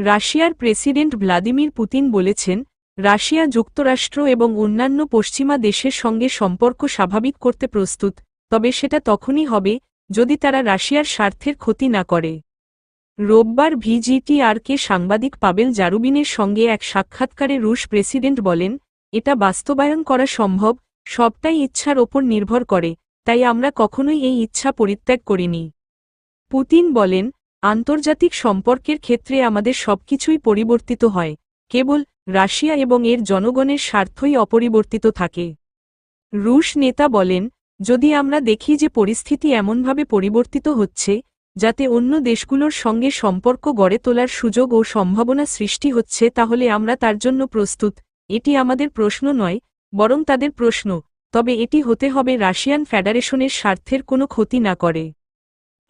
রাশিয়ার president Vladimir Putin বলেছেন, Russia যুক্তরাষ্ট্র এবং অন্যান্য পশ্চিমা দেশের সঙ্গে সম্পর্ক স্বাভাবিক করতে প্রস্তুত, তবে সেটা তখনই হবে যদি তারা রাশিয়ার স্বার্থের ক্ষতি না করে। রোববার ভিজিটিআরকে সাংবাদিক পাবেল জারুবিনের সঙ্গে এক সাক্ষাৎকারে রুশ প্রেসিডেন্ট বলেন, এটা বাস্তবায়ন করা সম্ভব, সবটাই ইচ্ছার ওপর নির্ভর করে, তাই আমরা কখনোই এই ইচ্ছা পরিত্যাগ করিনি। পুতিন বলেন আন্তর্জাতিক সম্পর্কের ক্ষেত্রে আমাদের সবকিছুই পরিবর্তিত হয়, কেবল রাশিয়া এবং এর জনগণের স্বার্থই অপরিবর্তিত থাকে। রুশ নেতা বলেন, যদি আমরা দেখি যে পরিস্থিতি এমনভাবে পরিবর্তিত হচ্ছে, যাতে অন্য দেশগুলোর সঙ্গে সম্পর্ক গড়ে তোলার সুযোগ ও সম্ভাবনা সৃষ্টি হচ্ছে, তাহলে আমরা তার জন্য প্রস্তুত। এটি আমাদের প্রশ্ন নয়, বরং তাদের প্রশ্ন, তবে এটি হতে হবে রাশিয়ান ফেডারেশনের স্বার্থের কোনো ক্ষতি না করে।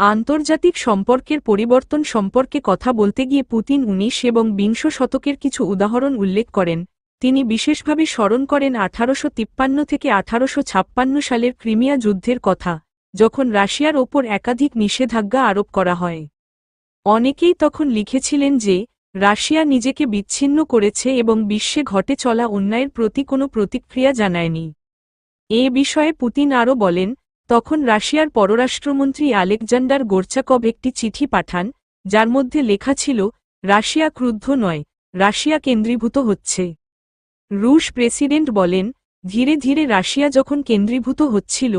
আন্তর্জাতিক সম্পর্কের পরিবর্তন সম্পর্কে কথা বলতে গিয়ে পুতিন উনিশ এবং বিংশ শতকের কিছু উদাহরণ উল্লেখ করেন। তিনি বিশেষভাবে স্মরণ করেন আঠারোশো তিপ্পান্ন থেকে আঠারোশো ছাপ্পান্ন সালের ক্রিমিয়া যুদ্ধের কথা, যখন রাশিয়ার ওপর একাধিক নিষেধাজ্ঞা আরোপ করা হয়। অনেকেই তখন লিখেছিলেন যে, রাশিয়া নিজেকে বিচ্ছিন্ন করেছে এবং বিশ্বে ঘটে চলা অন্যায়ের প্রতি কোনো প্রতিক্রিয়া জানায়নি। এ বিষয়ে পুতিন আরও বলেন তখন রাশিয়ার পররাষ্ট্রমন্ত্রী আলেকজান্ডার গোরচাকভ একটি চিঠি পাঠান, যার মধ্যে লেখা ছিল, রাশিয়া ক্রুদ্ধ নয়, রাশিয়া কেন্দ্রীভূত হচ্ছে। রুশ প্রেসিডেন্ট বলেন, ধীরে ধীরে রাশিয়া যখন কেন্দ্রীভূত হচ্ছিল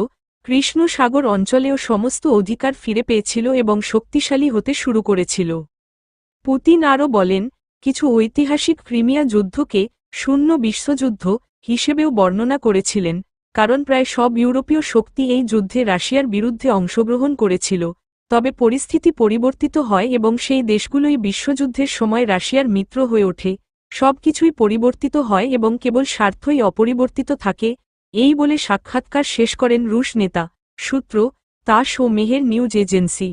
কৃষ্ণ সাগর অঞ্চলেও সমস্ত অধিকার ফিরে পেয়েছিল এবং শক্তিশালী হতে শুরু করেছিল। পুতিন আরও বলেন, কিছু ঐতিহাসিক ক্রিমিয়া যুদ্ধকে শূন্য বিশ্বযুদ্ধ হিসেবেও বর্ণনা করেছিলেন কারণ প্রায় সব ইউরোপীয় শক্তি এই যুদ্ধে রাশিয়ার বিরুদ্ধে অংশগ্রহণ করেছিল, তবে পরিস্থিতি পরিবর্তিত হয় এবং সেই দেশগুলোই বিশ্বযুদ্ধের সময় রাশিয়ার মিত্র হয়ে ওঠে, সবকিছুই পরিবর্তিত হয় এবং কেবল স্বার্থই অপরিবর্তিত থাকে, এই বলে সাক্ষাৎকার শেষ করেন রুশ নেতা, সূত্র, তাস ও মেহের নিউজ এজেন্সি।